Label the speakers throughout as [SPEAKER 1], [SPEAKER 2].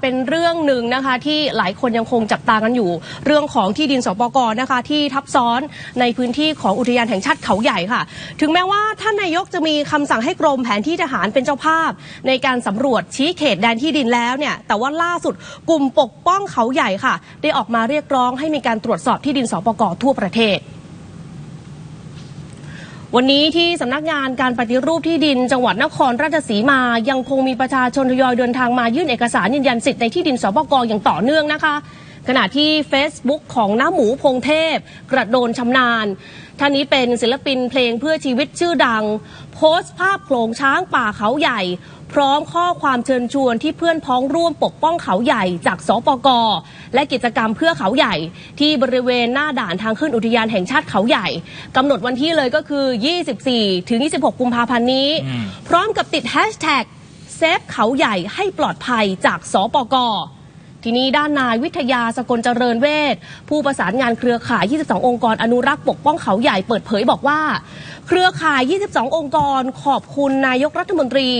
[SPEAKER 1] เป็นเรื่องหนึ่งนะคะที่หลายคนยังคงจับตากันอยู่ เรื่องของที่ดินสปกรนะคะ ที่ทับซ้อนในพื้นที่ของอุทยานแห่งชาติเขาใหญ่ค่ะ ถึงแม้ว่าท่านนายกจะมีคำสั่งให้กรมแผนที่ทหารเป็นเจ้าภาพ ในการสำรวจชี้เขตแดนที่ดินแล้วเนี่ยแต่ว่าล่าสุดกลุ่มปกป้องเขาใหญ่ค่ะ ได้ออกมาเรียกร้องให้มีการตรวจสอบที่ดินสปกทั่วประเทศ วันนี้ที่สำนักงานการปฏิรูปที่ดินจังหวัดนครราชสีมา ยังคงมีประชาชนทยอยเดินทางมายื่นเอกสารยืนยันสิทธิ์ในที่ดินสปกอย่างต่อเนื่องนะคะ ขณะที่ Facebook ของน้าหมูพงเทพ กระโดนชำนาญ ท่านนี้เป็นศิลปินเพลงเพื่อชีวิตชื่อดัง โพสต์ภาพโขลงช้างป่าเขาใหญ่ พร้อมข้อความเชิญชวนที่เพื่อนพ้องร่วมปกป้องเขาใหญ่จากสปก และกิจกรรมเพื่อเขาใหญ่ ที่บริเวณหน้าด่านทางขึ้นอุทยานแห่งชาติเขาใหญ่กำหนดวันที่เลยก็คือ 24 ถึง 26 กุมภาพันธ์นี้ พร้อมกับติดแฮชแท็กเซฟเขาใหญ่ให้ปลอดภัยจากสปก ทีนี้ด้านนายวิทยาสกลเจริญเวทผู้ประสานงานเครือข่าย 22 องค์กรอนุรักษ์ปกป้องเขาใหญ่เปิดเผยบอกว่า เครือข่าย 22 องค์กรขอบคุณนายกรัฐมนตรี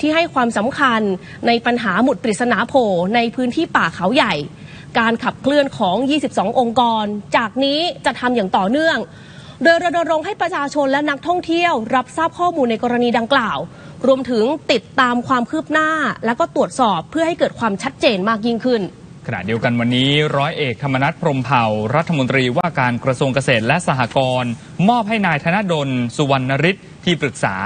[SPEAKER 1] ที่ให้ความสำคัญในปัญหาหมุดปริศนาโผล่ในพื้นที่ป่าเขาใหญ่ การขับเคลื่อนของ 22 องค์กร จากนี้จะทำอย่างต่อเนื่อง โดยรณรงค์ให้ประชาชนและนักท่องเที่ยว รับทราบข้อมูลในกรณีดังกล่าว รวมถึงติดตามความคืบหน้า และก็ตรวจสอบเพื่อให้เกิดความชัดเจนมากยิ่งขึ้น
[SPEAKER 2] ขณะเดียวกันวันนี้ร้อยเอกธรรมนัฐพรมเผ่า รัฐมนตรีว่าการกระทรวงเกษตรและสหกรณ์มอบให้นายธนดล สุวรรณฤทธิ์ที่ปรึกษา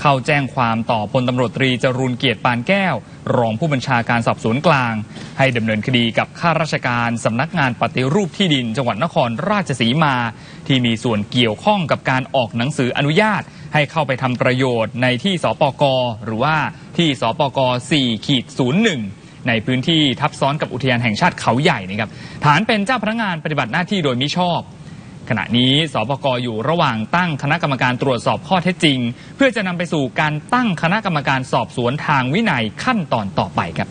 [SPEAKER 2] เข้าแจ้งความต่อพลตำรวจตรีจรูนเกียรติปานแก้ว รองผู้บัญชาการสอบสวนกลาง ให้ดำเนินคดีกับข้าราชการสำนักงานปฏิรูปที่ดิน จังหวัดนครราชสีมา ที่มีส่วนเกี่ยวข้องกับการออกหนังสืออนุญาต ให้เข้าไปทำประโยชน์ในที่สปกหรือว่าที่สปก4ขีด01ในพื้นที่ทับซ้อนกับอุทยานแห่งชาติเขาใหญ่นะครับฐานเป็นเจ้าพนักงานปฏิบัติหน้าที่โดยมิชอบ ขณะนี้สปกอยู่ระหว่างตั้งคณะกรรมการตรวจสอบข้อเท็จจริง เพื่อจะนำไปสู่การตั้งคณะกรรมการสอบสวนทางวินัยขั้นตอนต่อไปครับ